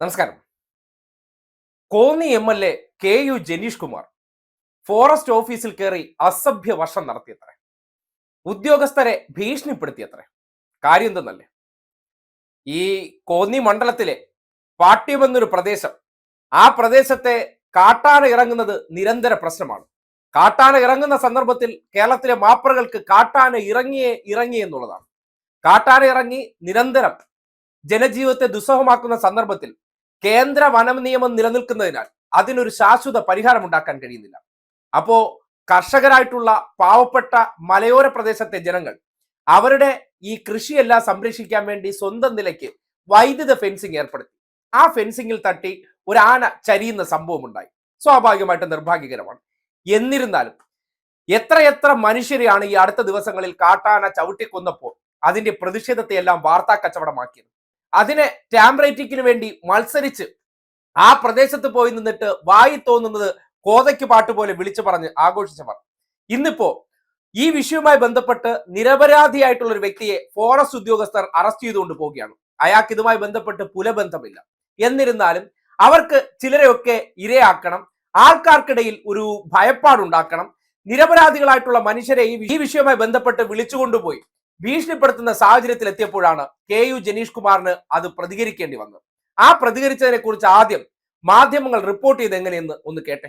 നമസ്കാരം. Konni M L A K U Janeesh Kumar forest ഓഫീസിൽ കയറി അസഭ്യ വർഷം നടത്തിയത്രേ. ഉദ്യോഗസ്ഥരെ ഭീഷണിപ്പെടുത്തിയത്രേ. കാര്യം എന്തെന്നല്ലേ ഈ കോന്നി മണ്ഡലത്തിലെ പാട്ട്യമെന്നൊരു പ്രദേശം ആ പ്രദേശത്തെ കാട്ടാന ഇറങ്ങുന്നത് നിരന്തര പ്രശ്നമാണ്. കാട്ടാന ഇറങ്ങുന്ന സന്ദർഭത്തിൽ കേരളത്തിലെ മാപ്പറുകൾക്ക് കാട്ടാന ഇറങ്ങിയേ ഇറങ്ങി എന്നുള്ളതാണ്. കാട്ടാന ഇറങ്ങി നിരന്തരം ജനജീവിതത്തെ ദുസ്സഹമാക്കുന്ന സന്ദർഭത്തിൽ കേന്ദ്ര വനം നിയമം നിലനിൽക്കുന്നതിനാൽ അതിനൊരു ശാശ്വത പരിഹാരം ഉണ്ടാക്കാൻ കഴിയുന്നില്ല. അപ്പോ കർഷകരായിട്ടുള്ള പാവപ്പെട്ട മലയോര പ്രദേശത്തെ ജനങ്ങൾ അവരുടെ ഈ കൃഷിയെല്ലാം സംരക്ഷിക്കാൻ വേണ്ടി സ്വന്തം നിലയ്ക്ക് വൈദ്യുത ഫെൻസിങ് ഏർപ്പെടുത്തി. ആ ഫെൻസിങ്ങിൽ തട്ടി ഒരു ആന ചരിയുന്ന സംഭവം ഉണ്ടായി സ്വാഭാവികമായിട്ട് നിർഭാഗ്യകരമാണ്. എന്നിരുന്നാലും എത്രയെത്ര മനുഷ്യരെയാണ് ഈ അടുത്ത ദിവസങ്ങളിൽ കാട്ടാന ചവിട്ടിക്കൊന്നപ്പോൾ അതിന്റെ പ്രതിഷേധത്തെ എല്ലാം വാർത്താ കച്ചവടമാക്കിയത്? അതിനെ ടാം റേറ്റിംഗിന് വേണ്ടി മത്സരിച്ച് ആ പ്രദേശത്ത് പോയി നിന്നിട്ട് വായി തോന്നുന്നത് കോതയ്ക്ക് പാട്ട് പോലെ വിളിച്ചു പറഞ്ഞ് ആഘോഷിച്ചവർ. ഇന്നിപ്പോ ഈ വിഷയവുമായി ബന്ധപ്പെട്ട് നിരപരാധിയായിട്ടുള്ള ഒരു വ്യക്തിയെ ഫോറസ്റ്റ് ഉദ്യോഗസ്ഥർ അറസ്റ്റ് ചെയ്തുകൊണ്ട് പോവുകയാണ്. അയാൾക്ക് ഇതുമായി ബന്ധപ്പെട്ട് പുലബന്ധമില്ല. എന്നിരുന്നാലും അവർക്ക് ചിലരെയൊക്കെ ഇരയാക്കണം. ആൾക്കാർക്കിടയിൽ ഒരു ഭയപ്പാടുണ്ടാക്കണം. നിരപരാധികളായിട്ടുള്ള മനുഷ്യരെ ഈ വിഷയവുമായി ബന്ധപ്പെട്ട് വിളിച്ചുകൊണ്ടുപോയി ഭീഷണിപ്പെടുത്തുന്ന സാഹചര്യത്തിൽ എത്തിയപ്പോഴാണ് കെ യു ജനീഷ് കുമാറിന് അത് പ്രതികരിക്കേണ്ടി വന്നത്. ആ പ്രതികരിച്ചതിനെ കുറിച്ച് ആദ്യം മാധ്യമങ്ങൾ റിപ്പോർട്ട് ചെയ്ത് എങ്ങനെയെന്ന് ഒന്ന് കേട്ടെ.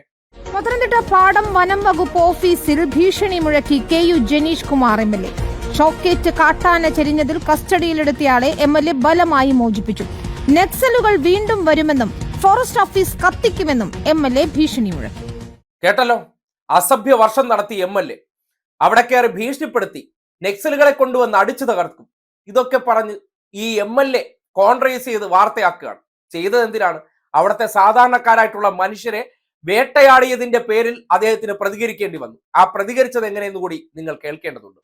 പത്തനംതിട്ട പാടം വനം വകുപ്പ് ഓഫീസിൽ ഭീഷണി മുഴക്കി K U Janeesh Kumar M L A. ഷോക്കേറ്റ് കാട്ടാന ചെരിഞ്ഞതിൽ കസ്റ്റഡിയിലെടുത്തയാളെ എം എൽ എ ബലമായി മോചിപ്പിച്ചു. നക്സലുകൾ വീണ്ടും വരുമെന്നും ഫോറസ്റ്റ് ഓഫീസ് കത്തിക്കുമെന്നും എം എൽ എ ഭീഷണി മുഴക്കി. കേട്ടല്ലോ? അസഭ്യ വർഷം നടത്തി എം എൽ എ. അവിടെ കയറി ഭീഷണിപ്പെടുത്തി. നെക്സലുകളെ കൊണ്ടുവന്ന് അടിച്ചു തകർക്കും. ഇതൊക്കെ പറഞ്ഞ് ഈ എം എൽ എ കോൺട്രേസ് ചെയ്ത് വാർത്തയാക്കുകയാണ്. ചെയ്തത് എന്തിനാണ്? അവിടുത്തെ സാധാരണക്കാരായിട്ടുള്ള മനുഷ്യരെ വേട്ടയാടിയതിന്റെ പേരിൽ അദ്ദേഹത്തിന് പ്രതികരിക്കേണ്ടി വന്നു. ആ പ്രതികരിച്ചത് എങ്ങനെയെന്ന് കൂടി നിങ്ങൾ കേൾക്കേണ്ടതുണ്ട്.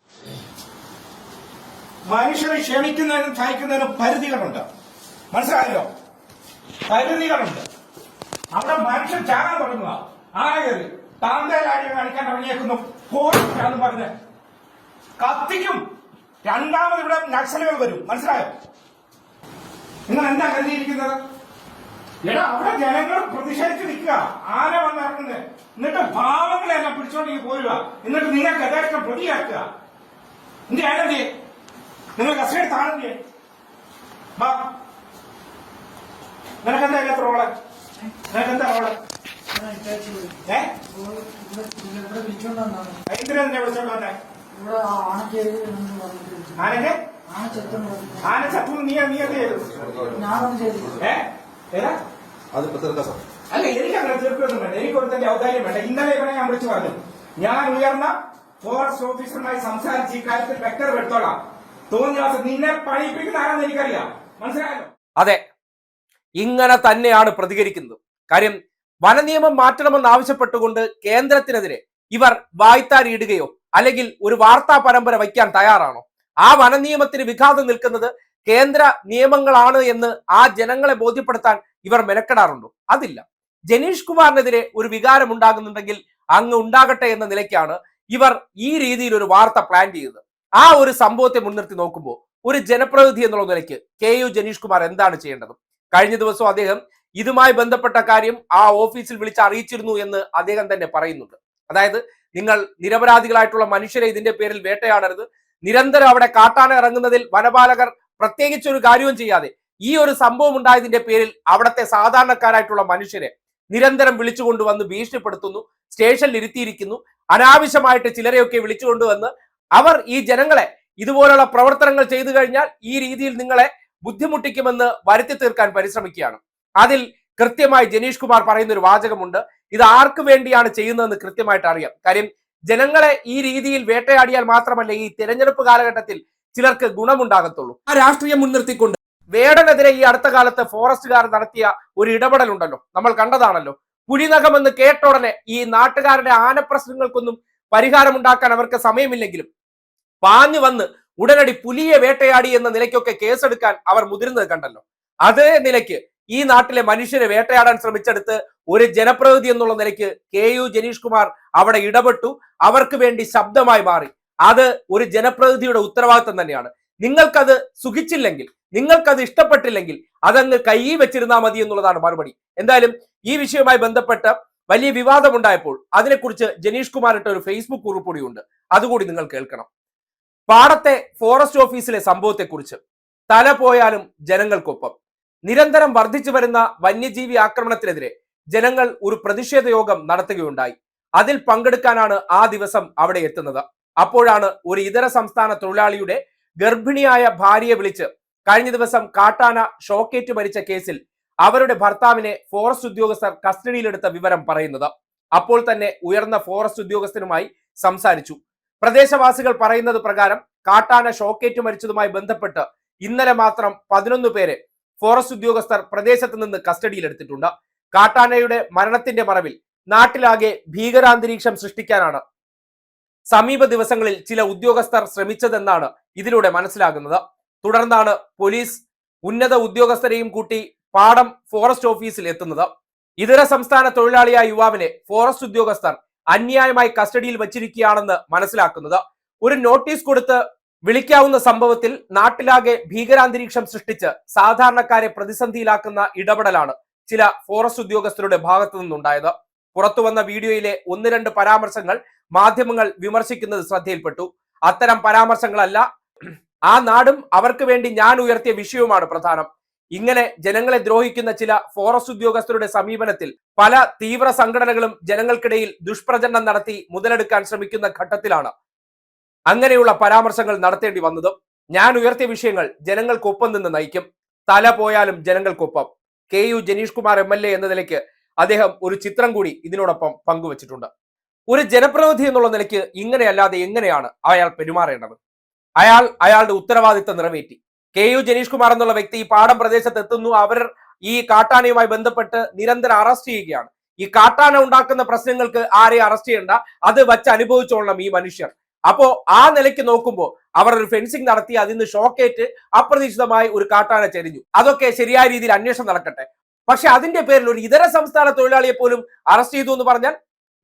മനുഷ്യരെ ക്ഷമിക്കുന്നതിനും സഹിക്കുന്നതിനും പരിധികളുണ്ട്. മനസ്സിലായല്ലോ? പരിധികളുണ്ട്. അവിടെ മനുഷ്യൻ ചാകാൻ തുടങ്ങുക. ആരെയും താന്തേലാടി കാണിക്കാൻ പോലീസാണെന്ന് പറഞ്ഞ് കത്തിക്കും. രണ്ടാമത് ഇവിടെ നക്സലുകൾ വരും. മനസ്സിലായോ? നിങ്ങൾ എന്താ കരുതിയിരിക്കുന്നത്? എടാ അവിടെ ജനങ്ങൾ പ്രതിഷേധിച്ച് നിൽക്കുക. ആന വന്നിറങ്ങുന്നത് എന്നിട്ട് പാവങ്ങളെ എന്നെ പിടിച്ചോണ്ടെങ്കിൽ പോരുക. എന്നിട്ട് നിങ്ങൾ യഥാർത്ഥം പ്രതിയാക്കുക. എന്റെ ആനന്ദേ നിങ്ങൾ കസ്റ്റഡി താഴെ വാ. നിനക്കെന്താ ഇല്ലാത്ത റോൾ? നിനക്കെന്താ റോൾ? ഏ? ഇവിടെ വിളിച്ചോണ്ടാണ് എന്തിനാ നിന്നെ വിളിച്ചോണ്ട് വന്നേ? ആനക്ക്? ആന ചത്തു നീ നീ ഏതാ? അതിപ്പോ തീർക്കാം അല്ല എനിക്ക് അങ്ങനെ തീർക്കൊന്നും വേണ്ട. എനിക്ക് ഒരുത്തന്റെ ഔദാര്യം വേണ്ട. ഇന്നലെ ഇവനെ ഞാൻ വിളിച്ചു പറഞ്ഞു ഞാൻ ഉയർന്ന ഫോറസ്റ്റ് ഓഫീസറുമായി സംസാരിച്ച് ഈ കാര്യത്തിൽ വ്യക്തത എടുത്തോളാം. തോന്നിയ ദിവസം നിന്നെ പണിയിപ്പിക്കുന്ന ആരാന്ന് എനിക്കറിയാം. മനസ്സിലായല്ലോ? അതെ. ഇങ്ങനെ തന്നെയാണ് പ്രതികരിക്കുന്നത്. കാര്യം വനനിയമം മാറ്റണമെന്ന് ആവശ്യപ്പെട്ടുകൊണ്ട് കേന്ദ്രത്തിനെതിരെ ഇവർ വായ്ത്താരിയിടുകയോ അല്ലെങ്കിൽ ഒരു വാർത്താ പരമ്പര വയ്ക്കാൻ തയ്യാറാണോ? ആ വനനിയമത്തിന് വിഘാതം നിൽക്കുന്നത് കേന്ദ്ര നിയമങ്ങളാണ് എന്ന് ആ ജനങ്ങളെ ബോധ്യപ്പെടുത്താൻ ഇവർ മെനക്കെടാറുണ്ടോ? അതില്ല. ജനീഷ് കുമാറിനെതിരെ ഒരു വികാരം ഉണ്ടാകുന്നുണ്ടെങ്കിൽ അങ്ങ് ഉണ്ടാകട്ടെ എന്ന നിലയ്ക്കാണ് ഇവർ ഈ രീതിയിൽ ഒരു വാർത്ത പ്ലാൻ ചെയ്തത്. ആ ഒരു സംഭവത്തെ മുൻനിർത്തി നോക്കുമ്പോൾ ഒരു ജനപ്രതിനിധി എന്നുള്ള നിലയ്ക്ക് കെ യു ജനീഷ് കുമാർ എന്താണ് ചെയ്യേണ്ടത്? കഴിഞ്ഞ ദിവസം അദ്ദേഹം ഇതുമായി ബന്ധപ്പെട്ട കാര്യം ആ ഓഫീസിൽ വിളിച്ച് അറിയിച്ചിരുന്നു എന്ന് അദ്ദേഹം തന്നെ പറയുന്നുണ്ട്. അതായത് നിങ്ങൾ നിരപരാധികളായിട്ടുള്ള മനുഷ്യരെ ഇതിന്റെ പേരിൽ വേട്ടയാടരുത്. നിരന്തരം അവിടെ കാട്ടാന ഇറങ്ങുന്നതിൽ വനപാലകർ പ്രത്യേകിച്ച് ഒരു കാര്യവും ചെയ്യാതെ ഈ ഒരു സംഭവം ഉണ്ടായതിന്റെ പേരിൽ അവിടുത്തെ സാധാരണക്കാരായിട്ടുള്ള മനുഷ്യരെ നിരന്തരം വിളിച്ചുകൊണ്ടുവന്ന് ഭീഷണിപ്പെടുത്തുന്നു സ്റ്റേഷനിൽ ഇരുത്തിയിരിക്കുന്നു. അനാവശ്യമായിട്ട് ചിലരെയൊക്കെ വിളിച്ചുകൊണ്ടുവന്ന് അവർ ഈ ജനങ്ങളെ ഇതുപോലുള്ള പ്രവർത്തനങ്ങൾ ചെയ്തു കഴിഞ്ഞാൽ ഈ രീതിയിൽ നിങ്ങളെ ബുദ്ധിമുട്ടിക്കുമെന്ന് വരുത്തി തീർക്കാൻ പരിശ്രമിക്കുകയാണ്. അതിൽ കൃത്യമായി ജനീഷ് കുമാർ പറയുന്ന ഒരു വാചകമുണ്ട്. ഇത് ആർക്ക് വേണ്ടിയാണ് ചെയ്യുന്നതെന്ന് കൃത്യമായിട്ട് അറിയാം. കാര്യം ജനങ്ങളെ ഈ രീതിയിൽ വേട്ടയാടിയാൽ മാത്രമല്ല ഈ തെരഞ്ഞെടുപ്പ് കാലഘട്ടത്തിൽ ചിലർക്ക് ഗുണമുണ്ടാകത്തുള്ളൂ. ആ രാഷ്ട്രീയം മുൻനിർത്തിക്കൊണ്ട് വേടനെതിരെ ഈ അടുത്ത കാലത്ത് ഫോറസ്റ്റുകാർ നടത്തിയ ഒരു ഇടപെടൽ ഉണ്ടല്ലോ നമ്മൾ കണ്ടതാണല്ലോ. പുലിനഖം കേട്ടോടനെ ഈ നാട്ടുകാരുടെ ആനപ്രശ്നങ്ങൾക്കൊന്നും പരിഹാരമുണ്ടാക്കാൻ അവർക്ക് സമയമില്ലെങ്കിലും പാഞ്ഞു വന്ന് ഉടനടി പുലിയെ വേട്ടയാടി എന്ന നിലയ്ക്കൊക്കെ കേസെടുക്കാൻ അവർ മുതിരുന്നത് കണ്ടല്ലോ. അതേ നിലയ്ക്ക് ഈ നാട്ടിലെ മനുഷ്യരെ വേട്ടയാടാൻ ശ്രമിച്ചെടുത്ത് ഒരു ജനപ്രതിനിധി എന്നുള്ള നിലയ്ക്ക് കെ യു ജനീഷ് കുമാർ അവിടെ ഇടപെട്ടു. അവർക്ക് വേണ്ടി ശബ്ദമായി മാറി. അത് ഒരു ജനപ്രതിനിധിയുടെ ഉത്തരവാദിത്തം തന്നെയാണ്. നിങ്ങൾക്കത് സുഖിച്ചില്ലെങ്കിൽ നിങ്ങൾക്കത് ഇഷ്ടപ്പെട്ടില്ലെങ്കിൽ അതങ്ങ് കൈ വെച്ചിരുന്നാൽ മതി എന്നുള്ളതാണ് മറുപടി. എന്തായാലും ഈ വിഷയവുമായി ബന്ധപ്പെട്ട വലിയ വിവാദമുണ്ടായപ്പോൾ അതിനെക്കുറിച്ച് ജനീഷ് കുമാർ ഒരു ഫേസ്ബുക്ക് കുറിപ്പ് കൂടിയുണ്ട്. അതുകൂടി നിങ്ങൾ കേൾക്കണം. പാടത്തെ ഫോറസ്റ്റ് ഓഫീസിലെ സംഭവത്തെക്കുറിച്ച് തല പോയാലും ജനങ്ങൾക്കൊപ്പം. നിരന്തരം വർദ്ധിച്ചു വരുന്ന വന്യജീവി ആക്രമണത്തിനെതിരെ ജനങ്ങൾ ഒരു പ്രതിഷേധ യോഗം നടത്തുകയുണ്ടായി. അതിൽ പങ്കെടുക്കാനാണ് ആ ദിവസം അവിടെ എത്തുന്നത്. അപ്പോഴാണ് ഒരു ഇതര സംസ്ഥാന തൊഴിലാളിയുടെ ഗർഭിണിയായ ഭാര്യയെ വിളിച്ച് കഴിഞ്ഞ ദിവസം കാട്ടാന ഷോക്കേറ്റ് മരിച്ച കേസിൽ അവരുടെ ഭർത്താവിനെ ഫോറസ്റ്റ് ഉദ്യോഗസ്ഥർ കസ്റ്റഡിയിലെടുത്ത വിവരം പറയുന്നത്. അപ്പോൾ തന്നെ ഉയർന്ന ഫോറസ്റ്റ് ഉദ്യോഗസ്ഥനുമായി സംസാരിച്ചു. പ്രദേശവാസികൾ പറയുന്നത് പ്രകാരം കാട്ടാന ഷോക്കേറ്റ് മരിച്ചതുമായി ബന്ധപ്പെട്ട് ഇന്നലെ മാത്രം പതിനൊന്ന് പേരെ ഫോറസ്റ്റ് ഉദ്യോഗസ്ഥർ പ്രദേശത്ത് നിന്ന് കസ്റ്റഡിയിലെടുത്തിട്ടുണ്ട് കാട്ടാനയുടെ മരണത്തിന്റെ മറവിൽ നാട്ടിലാകെ ഭീകരാന്തരീക്ഷം സൃഷ്ടിക്കാനാണ് സമീപ ദിവസങ്ങളിൽ ചില ഉദ്യോഗസ്ഥർ ശ്രമിച്ചതെന്നാണ് ഇതിലൂടെ മനസ്സിലാകുന്നത്. തുടർന്നാണ് പോലീസ് ഉന്നത ഉദ്യോഗസ്ഥരെയും കൂട്ടി പാടം ഫോറസ്റ്റ് ഓഫീസിൽ എത്തുന്നത്. ഇതര സംസ്ഥാന തൊഴിലാളിയായ യുവാവിനെ ഫോറസ്റ്റ് ഉദ്യോഗസ്ഥർ അന്യായമായി കസ്റ്റഡിയിൽ വച്ചിരിക്കുകയാണെന്ന് മനസ്സിലാക്കുന്നത്. ഒരു നോട്ടീസ് കൊടുത്ത് വിളിക്കാവുന്ന സംഭവത്തിൽ നാട്ടിലാകെ ഭീകരാന്തരീക്ഷം സൃഷ്ടിച്ച് സാധാരണക്കാരെ പ്രതിസന്ധിയിലാക്കുന്ന ഇടപെടലാണ് ചില ഫോറസ്റ്റ് ഉദ്യോഗസ്ഥരുടെ ഭാഗത്തു നിന്നുണ്ടായത്. പുറത്തു വന്ന വീഡിയോയിലെ ഒന്ന് രണ്ട് പരാമർശങ്ങൾ മാധ്യമങ്ങൾ വിമർശിക്കുന്നത് ശ്രദ്ധയിൽപ്പെട്ടു. അത്തരം പരാമർശങ്ങളല്ല ആ നാടും അവർക്ക് വേണ്ടി ഞാൻ ഉയർത്തിയ വിഷയവുമാണ് പ്രധാനം. ഇങ്ങനെ ജനങ്ങളെ ദ്രോഹിക്കുന്ന ചില ഫോറസ്റ്റ് ഉദ്യോഗസ്ഥരുടെ സമീപനത്തിൽ പല തീവ്ര സംഘടനകളും ജനങ്ങൾക്കിടയിൽ ദുഷ്പ്രചരണം നടത്തി മുതലെടുക്കാൻ ശ്രമിക്കുന്ന ഘട്ടത്തിലാണ് അങ്ങനെയുള്ള പരാമർശങ്ങൾ നടത്തേണ്ടി വന്നതും ഞാൻ ഉയർത്തിയ വിഷയങ്ങൾ ജനങ്ങൾക്കൊപ്പം നിന്ന് നയിക്കും. തല പോയാലും ജനങ്ങൾക്കൊപ്പം. K U Janeesh Kumar M L A എന്ന നിലയ്ക്ക് അദ്ദേഹം ഒരു ചിത്രം കൂടി ഇതിനോടൊപ്പം പങ്കുവച്ചിട്ടുണ്ട്. ഒരു ജനപ്രതിനിധി എന്നുള്ള നിലയ്ക്ക് ഇങ്ങനെയല്ലാതെ എങ്ങനെയാണ് അയാൾ പെരുമാറേണ്ടത്? അയാൾ അയാളുടെ ഉത്തരവാദിത്തം നിറവേറ്റി. കെ യു ജനീഷ് കുമാർ എന്നുള്ള വ്യക്തി ഈ പാടം പ്രദേശത്ത് എത്തുന്നു. അവർ ഈ കാട്ടാനയുമായി ബന്ധപ്പെട്ട് നിരന്തരം അറസ്റ്റ് ചെയ്യുകയാണ്. ഈ കാട്ടാന ഉണ്ടാക്കുന്ന പ്രശ്നങ്ങൾക്ക് ആരെയും അറസ്റ്റ് ചെയ്യണ്ട. അത് വച്ച് അനുഭവിച്ചോളണം ഈ മനുഷ്യർ. അപ്പോ ആ നിലയ്ക്ക് നോക്കുമ്പോൾ അവർ ഒരു ഫെൻസിങ് നടത്തി അതിൽ നിന്ന് ഷോക്കേറ്റ് അപ്രതീക്ഷിതമായി ഒരു കാട്ടാന ചെരിഞ്ഞു. അതൊക്കെ ശരിയായ രീതിയിൽ അന്വേഷണം നടക്കട്ടെ. പക്ഷെ അതിന്റെ പേരിൽ ഒരു ഇതര സംസ്ഥാന തൊഴിലാളിയെ പോലും അറസ്റ്റ് ചെയ്തു എന്ന് പറഞ്ഞാൽ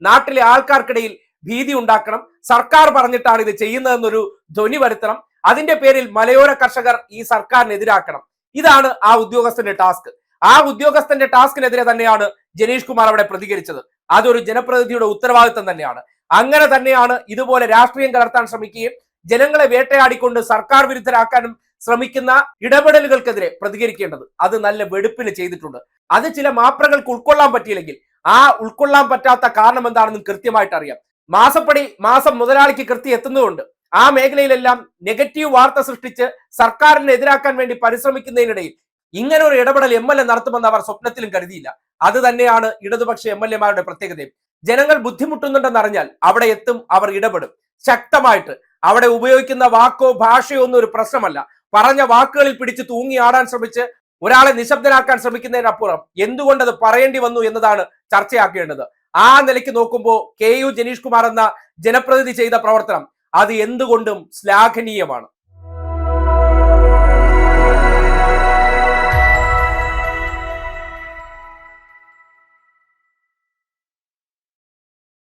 നാട്ടിലെ ആൾക്കാർക്കിടയിൽ ഭീതി ഉണ്ടാക്കണം. സർക്കാർ പറഞ്ഞിട്ടാണ് ഇത് ചെയ്യുന്നതെന്നൊരു ധ്വനി വരുത്തണം. അതിന്റെ പേരിൽ മലയോര കർഷകർ ഈ സർക്കാരിനെതിരാക്കണം. ഇതാണ് ആ ഉദ്യോഗസ്ഥന്റെ ടാസ്ക് ആ ഉദ്യോഗസ്ഥന്റെ ടാസ്കിനെതിരെ തന്നെയാണ് ജനീഷ് കുമാർ അവിടെ പ്രതികരിച്ചത്. അതൊരു ജനപ്രതിനിധിയുടെ ഉത്തരവാദിത്തം തന്നെയാണ്. അങ്ങനെ തന്നെയാണ് ഇതുപോലെ രാഷ്ട്രീയം കലർത്താൻ ശ്രമിക്കുകയും ജനങ്ങളെ വേട്ടയാടിക്കൊണ്ട് സർക്കാർ വിരുദ്ധരാക്കാനും ശ്രമിക്കുന്ന ഇടപെടലുകൾക്കെതിരെ പ്രതികരിക്കേണ്ടത്. അത് നല്ല വെടുപ്പിന് ചെയ്തിട്ടുണ്ട്. അത് ചില മാപ്രകൾക്ക് ഉൾക്കൊള്ളാൻ പറ്റിയില്ലെങ്കിൽ ആ ഉൾക്കൊള്ളാൻ പറ്റാത്ത കാരണം എന്താണെന്ന് കൃത്യമായിട്ട് അറിയാം. മാസപ്പടി മാസം മുതലാളിക്ക് കൃത്യം എത്തുന്നതുകൊണ്ട് ആ മേഖലയിലെല്ലാം നെഗറ്റീവ് വാർത്ത സൃഷ്ടിച്ച് സർക്കാരിനെ എതിരാക്കാൻ വേണ്ടി പരിശ്രമിക്കുന്നതിനിടയിൽ ഇങ്ങനെ ഒരു ഇടപെടൽ എം എൽ എ നടത്തുമെന്ന് അവർ സ്വപ്നത്തിലും കരുതിയില്ല. അത് തന്നെയാണ് ഇടതുപക്ഷ എം എൽ എമാരുടെ പ്രത്യേകതയും. ജനങ്ങൾ ബുദ്ധിമുട്ടുന്നുണ്ടെന്ന് അറിഞ്ഞാൽ അവിടെ എത്തും അവർ ഇടപെടും. ശക്തമായിട്ട് അവിടെ ഉപയോഗിക്കുന്ന വാക്കോ ഭാഷയോ ഒന്നും ഒരു പ്രശ്നമല്ല. പറഞ്ഞ വാക്കുകളിൽ പിടിച്ച് തൂങ്ങി ആടാൻ ശ്രമിച്ച് ഒരാളെ നിശബ്ദനാക്കാൻ ശ്രമിക്കുന്നതിനപ്പുറം എന്തുകൊണ്ട് അത് പറയേണ്ടി വന്നു എന്നതാണ് ചർച്ചയാക്കേണ്ടത്. ആ നിലയ്ക്ക് നോക്കുമ്പോൾ കെ യു ജനീഷ് കുമാർ എന്ന ജനപ്രതിനിധി ചെയ്ത പ്രവർത്തനം അത് എന്തുകൊണ്ടും ശ്ലാഘനീയമാണ്.